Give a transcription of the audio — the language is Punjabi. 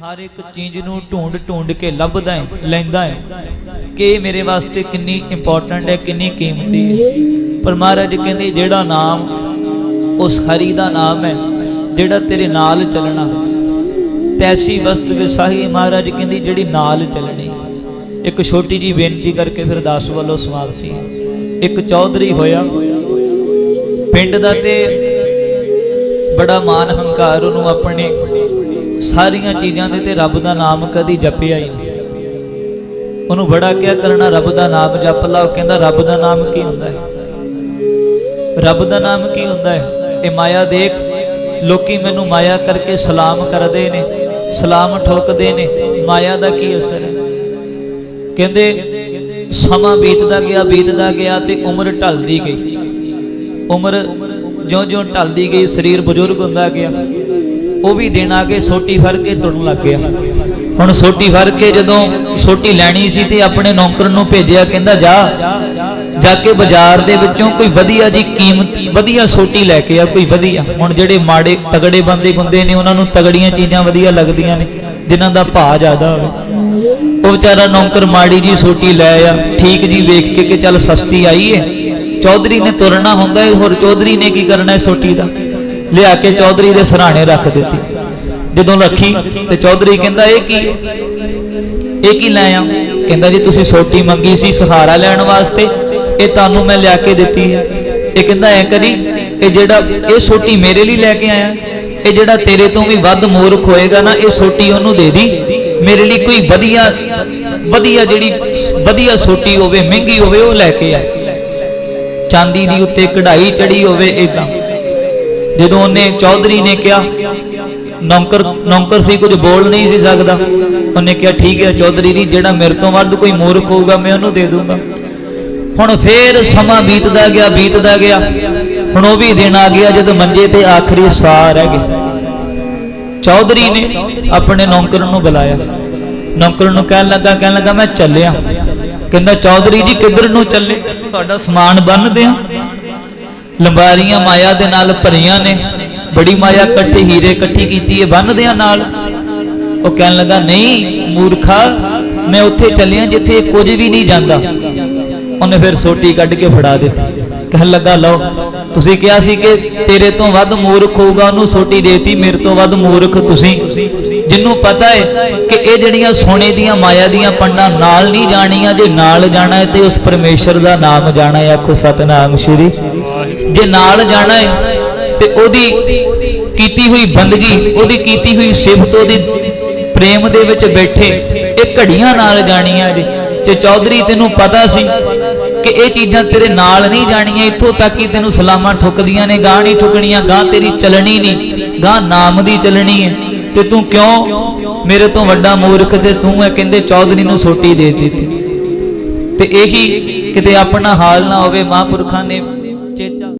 ਹਰ ਇੱਕ ਚੀਜ਼ ਨੂੰ ਢੂੰਡ ਢੂੰਡ ਕੇ ਲੱਭਦਾ ਹੈ ਲੈਂਦਾ ਹੈ ਕਿ ਇਹ ਮੇਰੇ ਵਾਸਤੇ ਕਿੰਨੀ ਇੰਪੋਰਟੈਂਟ ਹੈ ਕਿੰਨੀ ਕੀਮਤੀ ਹੈ ਪਰ ਮਹਾਰਾਜ ਕਹਿੰਦੇ, ਜਿਹੜਾ ਨਾਮ, ਉਸ ਹਰੀ ਦਾ ਨਾਮ ਹੈ ਜਿਹੜਾ ਤੇਰੇ ਨਾਲ ਚੱਲਣਾ। ਤੈਸੀ ਵਸਤ ਵਿਸਾਹੀ, ਮਹਾਰਾਜ ਕਹਿੰਦੀ, ਜਿਹੜੀ ਨਾਲ ਚੱਲਣੀ ਇੱਕ ਛੋਟੀ ਜੀ ਬੇਨਤੀ ਕਰਕੇ ਫਿਰ ਦਾਸ ਵੱਲੋਂ ਸਮਾਪਤੀ ਇੱਕ ਚੌਧਰੀ ਹੋਇਆ। ਪਿੰਡ ਦਾ ਤੇ ਬੜਾ ਮਾਨ ਹੰਕਾਰ ਉਹਨੂੰ ਆਪਣੇ ਸਾਰੀਆਂ ਚੀਜ਼ਾਂ ਦੇ ਤੇ ਰੱਬ ਦਾ ਨਾਮ ਕਦੀ ਜਪਿਆ ਹੀ ਨਹੀਂ। ਉਹਨੂੰ ਬੜਾ ਕਿਹਾ, ਕਰਨਾ ਰੱਬ ਦਾ ਨਾਮ ਜਪ ਲਾ। ਉਹ ਕਹਿੰਦਾ, ਰੱਬ ਦਾ ਨਾਮ ਕੀ ਹੁੰਦਾ ਹੈ? ਰੱਬ ਦਾ ਨਾਮ ਕੀ ਹੁੰਦਾ ਹੈ? ਇਹ ਮਾਇਆ ਦੇਖ, ਲੋਕੀ ਮੈਨੂੰ ਮਾਇਆ ਕਰਕੇ ਸਲਾਮ ਕਰਦੇ ਨੇ, ਸਲਾਮ ਠੋਕਦੇ ਨੇ। ਮਾਇਆ ਦਾ ਕੀ ਅਸਰ ਹੈ? ਕਹਿੰਦੇ, ਸਮਾਂ ਬੀਤਦਾ ਗਿਆ ਬੀਤਦਾ ਗਿਆ ਤੇ ਉਮਰ ਢਲਦੀ ਗਈ। ਉਮਰ ਜਿਉਂ-ਜਿਉਂ ਢਲਦੀ ਗਈ, ਸਰੀਰ ਬਜ਼ੁਰਗ ਹੁੰਦਾ ਗਿਆ। ਉਹ ਵੀ ਦਿਨ ਆ ਕੇ ਸੋਟੀ ਫੜ ਕੇ ਤੁਰਨ ਲੱਗ ਗਿਆ। ਹੁਣ ਸੋਟੀ ਫੜ ਕੇ ਜਦੋਂ ਸੋਟੀ ਲੈਣੀ ਸੀ ਤੇ ਆਪਣੇ ਨੌਕਰ ਨੂੰ ਭੇਜਿਆ, ਕਹਿੰਦਾ, ਜਾ ਜਾ ਕੇ ਬਾਜ਼ਾਰ ਦੇ ਵਿੱਚੋਂ ਕੋਈ ਵਧੀਆ ਜੀ ਕੀਮਤੀ, ਵਧੀਆ ਸੋਟੀ ਲੈ ਕੇ ਆ, ਕੋਈ ਵਧੀਆ। ਹੁਣ ਜਿਹੜੇ ਮਾੜੇ ਤਗੜੇ ਬੰਦੇ ਹੁੰਦੇ ਨੇ, ਉਹਨਾਂ ਨੂੰ ਤਗੜੀਆਂ ਚੀਜ਼ਾਂ ਵਧੀਆ ਲੱਗਦੀਆਂ ਨੇ, ਜਿਨ੍ਹਾਂ ਦਾ ਭਾਅ ਜ਼ਿਆਦਾ ਹੋਵੇ। ਉਹ ਵਿਚਾਰਾ ਨੌਕਰ ਮਾੜੀ ਜੀ ਸੋਟੀ ਲੈ ਆ, ਠੀਕ ਜੀ ਵੇਖ ਕੇ ਕਿ ਚੱਲ ਸਸਤੀ ਆਈ ਏ। ਚੌਧਰੀ ਨੇ ਤੁਰਨਾ ਹੁੰਦਾ ਹੈ ਹੋਰ ਚੌਧਰੀ ਨੇ ਕੀ ਕਰਨਾ ਹੈ ਸੋਟੀ ਦਾ? ਲਿਆ ਕੇ ਚੌਧਰੀ ਦੇ ਸਰਾਣੇ ਰੱਖ ਦਿੱਤੀ। ਜਦੋਂ ਰੱਖੀ ਤੇ ਚੌਧਰੀ ਕਹਿੰਦਾ, ਇਹ ਕੀ? ਇਹ ਕੀ ਲੈ ਆ ਕਹਿੰਦਾ, ਜੀ, ਤੁਸੀਂ ਸੋਟੀ ਮੰਗੀ ਸੀ ਸਹਾਰਾ ਲੈਣ ਵਾਸਤੇ। ਇਹ ਤੁਹਾਨੂੰ ਮੈਂ ਲਿਆ ਕੇ ਦਿੱਤੀ ਹੈ। ਇਹ ਕਹਿੰਦਾ, ਐ ਕਰੀ, ਇਹ ਜਿਹੜਾ, ਇਹ ਸੋਟੀ ਮੇਰੇ ਲਈ ਲੈ ਕੇ ਆਇਆ। ਇਹ ਜਿਹੜਾ ਤੇਰੇ ਤੋਂ ਵੀ ਵੱਧ ਮੂਰਖ ਹੋਏਗਾ ਨਾ, ਇਹ ਸੋਟੀ ਉਹਨੂੰ ਦੇ ਦੀ। ਮੇਰੇ ਲਈ ਕੋਈ ਵਧੀਆ ਵਧੀਆ ਜਿਹੜੀ ਵਧੀਆ ਸੋਟੀ ਹੋਵੇ, ਮਹਿੰਗੀ ਹੋਵੇ, ਉਹ ਲੈ ਕੇ ਆ। ਚਾਂਦੀ ਦੀ ਉੱਤੇ ਕਢਾਈ ਚੜੀ ਹੋਵੇ ਇਦਾਂ ਜਦੋਂ ਉਹਨੇ ਚੌਧਰੀ ਨੇ ਕਿਹਾ, ਨੌਕਰ ਨੌਕਰ ਸੀ, ਕੁਝ ਬੋਲ ਨਹੀਂ ਸੀ ਸਕਦਾ। ਉਹਨੇ ਕਿਹਾ, ਠੀਕ ਹੈ ਚੌਧਰੀ ਜੀ, ਜਿਹੜਾ ਮੇਰੇ ਤੋਂ ਵੱਧ ਕੋਈ ਮੂਰਖ ਹੋਊਗਾ, ਮੈਂ ਉਹਨੂੰ ਦੇ ਦੂੰਗਾ। ਹੁਣ ਫੇਰ ਸਮਾਂ ਬੀਤਦਾ ਗਿਆ ਬੀਤਦਾ ਗਿਆ। ਹੁਣ ਉਹ ਵੀ ਦਿਨ ਆ ਗਿਆ, ਜਦੋਂ ਮੰਜੇ ਤੇ ਆਖਰੀ ਸਾਹ ਰਹਿ ਗਏ ਚੌਧਰੀ ਨੇ ਆਪਣੇ ਨੌਕਰ ਨੂੰ ਬੁਲਾਇਆ। ਨੌਕਰ ਨੂੰ ਕਹਿਣ ਲੱਗਾ ਕਹਿਣ ਲੱਗਾ, ਮੈਂ ਚੱਲਿਆ। ਕਹਿੰਦਾ, ਚੌਧਰੀ ਜੀ, ਕਿੱਧਰ ਨੂੰ ਚੱਲੇ? ਤੁਹਾਡਾ ਸਮਾਨ ਬੰਨਦੇ ਆ ਲੰਬਾਰੀਆਂ ਮਾਇਆ ਦੇ ਨਾਲ ਭਰੀਆਂ ਨੇ। ਬੜੀ ਮਾਇਆ ਇਕੱਠੇ, ਹੀਰੇ ਇਕੱਠੀ ਕੀਤੀ ਹੈ ਬੰਨਦਿਆਂ ਨਾਲ। ਉਹ ਕਹਿਣ ਲੱਗਾ, ਨਹੀਂ, ਮੂਰਖਾ, ਮੈਂ ਉੱਥੇ ਚੱਲਿਆ ਜਿੱਥੇ ਕੁਝ ਵੀ ਨਹੀਂ ਜਾਂਦਾ। ਉਹਨੇ ਫਿਰ ਸੋਟੀ ਕੱਢ ਕੇ ਫੜਾ ਦਿੱਤੀ। ਕਹਿਣ ਲੱਗਾ, ਲਓ, ਤੁਸੀਂ ਕਿਹਾ ਸੀ ਕਿ ਤੇਰੇ ਤੋਂ ਵੱਧ ਮੂਰਖ ਹੋਊਗਾ, ਉਹਨੂੰ ਸੋਟੀ ਦੇਤੀ, ਮੇਰੇ ਤੋਂ ਵੱਧ ਮੂਰਖ ਤੁਸੀਂ। ਜਿੰਨੂੰ ਪਤਾ ਹੈ ਕਿ ਇਹ ਜਿਹੜੀਆਂ ਸੋਨੇ ਦੀਆਂ, ਮਾਇਆ ਦੀਆਂ ਪੰਡਾਂ ਨਾਲ ਨਹੀਂ ਜਾਣੀਆਂ, ਜੇ ਨਾਲ ਜਾਣਾ ਹੈ ਤੇ ਉਸ ਪਰਮੇਸ਼ਰ ਦਾ ਨਾਮ ਜਾਣਾ ਹੈ ਆਖੋ, ਸਤਨਾਮ ਸ਼੍ਰੀ ਜੇ ਨਾਲ ਜਾਣਾ ਹੈ ਤੇ ਉਹਦੀ ਕੀਤੀ ਹੋਈ ਬੰਦਗੀ, ਉਹਦੀ ਕੀਤੀ ਹੋਈ ਸਿਫਤ, ਉਹਦੀ ਪ੍ਰੇਮ ਦੇ ਵਿੱਚ ਬੈਠੇ, ਇਹ ਘੜੀਆਂ ਨਾਲ ਜਾਣੀਆਂ ਜੀ। ਜੇ ਚੌਧਰੀ, ਤੈਨੂੰ ਪਤਾ ਸੀ ਕਿ ਇਹ ਚੀਜ਼ਾਂ ਤੇਰੇ ਨਾਲ ਨਹੀਂ ਜਾਣੀਆਂ, ਇੱਥੋਂ ਤੱਕ ਕਿ ਤੈਨੂੰ ਸਲਾਮਾਂ ਠੁਕਦੀਆਂ ਨੇ ਗਾਂ ਨਹੀਂ ਠੁਕਣੀਆਂ ਗਾਂ ਤੇਰੀ ਚੱਲਣੀ ਨਹੀਂ ਗਾਂ ਨਾਮ ਦੀ ਚੱਲਣੀ ਹੈ ਤੇ ਤੂੰ ਕਿਉਂ ਮੇਰੇ ਤੋਂ ਵੱਡਾ ਮੂਰਖ ਤੇ ਤੂੰ ਹੈ ਕਹਿੰਦੇ ਚੌਧਰੀ ਨੂੰ ਸੋਟੀ ਦੇ ਦਿੱਤੀ? ਤੇ ਇਹੀ ਕਿਤੇ ਆਪਣਾ ਹਾਲ ਨਾ ਹੋਵੇ, ਮਹਾਂਪੁਰਖਾਂ ਨੇ 어째자